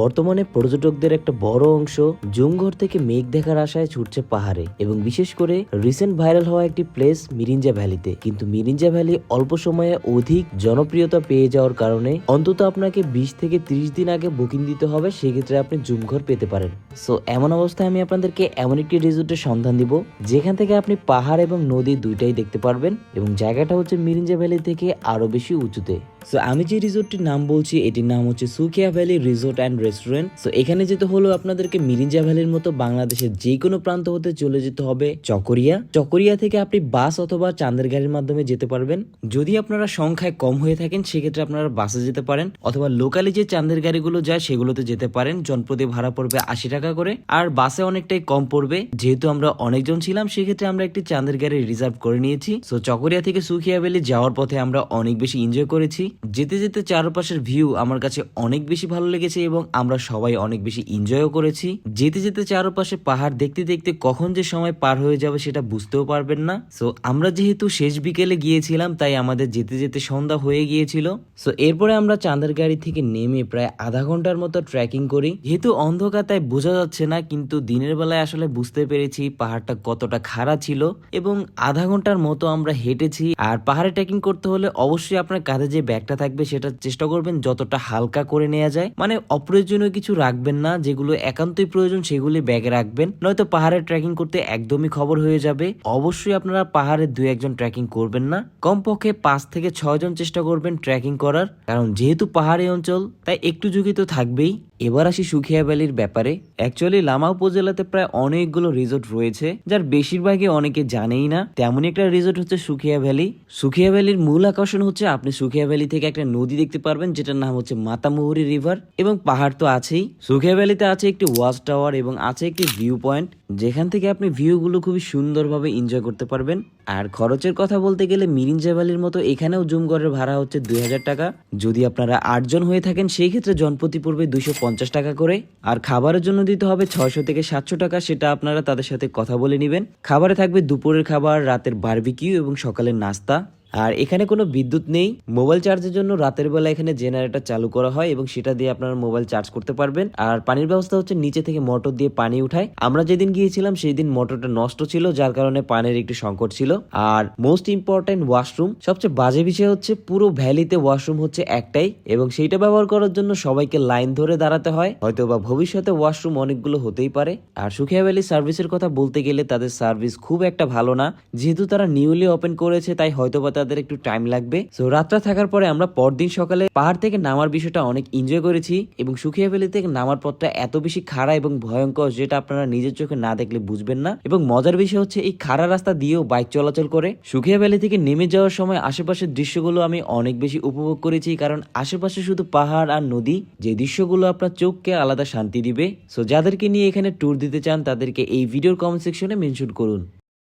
বর্তমানে পর্যটকদের একটা বড় অংশ জুমঘর থেকে মেঘ দেখার আশায় ছুটছে পাহাড়ে এবং বিশেষ করে রিসেন্ট ভাইরাল হওয়া একটি প্লেস মিরিঞ্জা ভ্যালিতে। কিন্তু মিরিঞ্জা ভ্যালি অল্প সময়ে অধিক জনপ্রিয়তা পেয়ে যাওয়ার কারণে অন্তত আপনাকে বিশ থেকে ত্রিশ দিন আগে বুকিং দিতে হবে, সেক্ষেত্রে আপনি জুমঘর পেতে পারেন। সো এমন অবস্থায় আমি আপনাদেরকে এমন একটি রিসোর্টের সন্ধান দিব, যেখান থেকে আপনি পাহাড় এবং নদী দুইটাই দেখতে পারবেন এবং জায়গাটা হচ্ছে মিরিঞ্জা ভ্যালি থেকে আরও বেশি উঁচুতে। সো আমি যে রিসোর্টটির নাম বলছি, এটির নাম হচ্ছে Sukiya valley resort and restaurant. So এখানে যেতে হলো আপনাদেরকে মিরিঞ্জা ভ্যালির মতো বাংলাদেশের যে কোনো প্রান্ত হতে চলে যেতে হবে। চকরিয়া। চকরিয়া থেকে আপনি বাস অথবা চাঁদের গাড়ির মাধ্যমে যেতে পারবেন। যদি আপনারা সংখ্যায় কম হয়ে থাকেন, সেক্ষেত্রে আপনারা বাসে যেতে পারেন অথবা লোকালি যে চাঁদের গাড়িগুলো যায়, সেগুলোতে যেতে পারেন। জনপ্রতি ভাড়া পড়বে আশি টাকা করে। আর বাসে অনেকটাই কম পড়বে। যেহেতু আমরা অনেকজন ছিলাম, সেক্ষেত্রে আমরা একটি চাঁদের গাড়ি রিজার্ভ করে নিয়েছি। সো চকরিয়া থেকে সুখিয়া ভ্যালি যাওয়ার পথে আমরা অনেক বেশি এনজয় করেছি। যেতে যেতে চারপাশের ভিউ আমার কাছে অনেক বেশি ভালো লেগেছে এবং আমরা সবাই অনেক বেশি এনজয়ও করেছি। যেতে যেতে চারপাশে পাহাড় দেখতে দেখতে কখন যে সময় পার হয়ে যাবে সেটা বুঝতেও পারবেন না। সো আমরা যেহেতু শেষ বিকেলে গিয়েছিলাম, তাই আমাদের যেতে যেতে সন্ধ্যা হয়ে গিয়েছিল। সো এরপরে আমরা চাঁদের গাড়ি থেকে নেমে প্রায় আধা ঘণ্টার মতো ট্রেকিং করি। যেহেতু অন্ধকার, তাই বোঝা যাচ্ছে না, কিন্তু দিনের বেলায় আসলে বুঝতে পেরেছি পাহাড়টা কতটা খাড়া ছিল এবং আধা ঘণ্টার মতো আমরা হেঁটেছি। আর পাহাড়ে ট্রেকিং করতে হলে অবশ্যই আপনার কাঁধে যে ব্যাগটা থাকবে, সেটা চেষ্টা করবেন যতটা হালকা করে নেওয়া যায়। মানে অপ্রয়োজনীয় কিছু রাখবেন না, যেগুলো একান্তই প্রয়োজন সেগুলি ব্যাগে রাখবেন। নয়তো পাহাড়ে ট্রেকিং করতে একদমই খবর হয়ে যাবে। অবশ্যই আপনারা পাহাড়ে দুই একজন ট্রেকিং করবেন না। কমপক্ষে পাঁচ থেকে ছয় জন চেষ্টা করবেন ট্রেকিং করার। কারণ যেহেতু পাহাড়ি অঞ্চল, তাই একটু ঝুঁকি তো থাকবেই। এবার আসি সুখিয়া ভ্যালির ব্যাপারে। অ্যাকচুয়ালি লামা উপজেলাতে প্রায় অনেকগুলো রিসোর্ট রয়েছে, যার বেশিরভাগই অনেকে জানেই না। তেমনই একটা রিসোর্ট হচ্ছে সুখিয়া ভ্যালি। সুখিয়া ভ্যালির মূল আকর্ষণ হচ্ছে আপনি সুখিয়া ভ্যালি থেকে একটা নদী দেখতে পারবেন, যেটার নাম হচ্ছে মাতামুহুরি রিভার এবং পাহাড় তো আছেই। সুখিয়া ভ্যালিতে আছে একটি ওয়াচ টাওয়ার এবং আছে একটি ভিউ পয়েন্ট, যেখান থেকে আপনি ভিউগুলো খুবই সুন্দরভাবে এনজয় করতে পারবেন। আর খরচের কথা বলতে গেলে মিরিঞ্জা ভ্যালির মতো এখানেও জুমগড়ের ভাড়া হচ্ছে দুই হাজার টাকা। যদি আপনারা আটজন হয়ে থাকেন, সেই ক্ষেত্রে জনপ্রতি পড়বে দুইশো পঞ্চাশ টাকা করে। আর খাবারের জন্য দিতে হবে ছয়শো থেকে সাতশো টাকা, সেটা আপনারা তাদের সাথে কথা বলে নেবেন। খাবারে থাকবে দুপুরের খাবার, রাতের বারবিকিউ এবং সকালের নাস্তা। আর এখানে কোনো বিদ্যুৎ নেই। মোবাইল চার্জের জন্য রাতের বেলা এখানে জেনারেটর চালু করা হয় এবং সেটা দিয়ে আপনারা মোবাইল চার্জ করতে পারবেন। আর পানির ব্যবস্থা হচ্ছে নিচে থেকে মোটর দিয়ে পানি উঠায়। আমরা যেদিন গিয়েছিলাম সেই দিন মোটরটা নষ্ট ছিল, যার কারণে পানির একটি সংকট ছিল। আর মোস্ট ইম্পর্টেন্ট ওয়াশরুম সবচেয়ে বাজে বিষয় হচ্ছে পুরো ভ্যালিতে ওয়াশরুম হচ্ছে একটাই এবং সেইটা ব্যবহার করার জন্য সবাইকে লাইন ধরে দাঁড়াতে হয়। হয়তো বা ভবিষ্যতে ওয়াশরুম অনেকগুলো হতেই পারে। আর সুখিয়া ভ্যালি সার্ভিসের কথা বলতে গেলে তাদের সার্ভিস খুব একটা ভালো না। যেহেতু তারা নিউলি ওপেন করেছে, তাই হয়তো বা তাদের একটু টাইম লাগবে। সো রাতটা থাকার পরে আমরা পরদিন সকালে পাহাড় থেকে নামার বিষয়টা অনেক এনজয় করেছি এবং সুখিয়া ভ্যালি থেকে নামার পথটা এত বেশি খাড়া এবং ভয়ঙ্কর যেটা আপনারা নিজের চোখে না দেখলে বুঝবেন না। এবং মজার বিষয় হচ্ছে এই খাড়া রাস্তা দিয়েও বাইক চলাচল করে। সুখিয়া ভ্যালি থেকে নেমে যাওয়ার সময় আশেপাশের দৃশ্যগুলো আমি অনেক বেশি উপভোগ করেছি কারণ আশেপাশে শুধু পাহাড় আর নদী, যে দৃশ্যগুলো আপনার চোখকে আলাদা শান্তি দিবে। সো যাদেরকে নিয়ে এখানে ট্যুর দিতে চান তাদেরকে এই ভিডিওর কমেন্ট সেকশনে মেনশন করুন।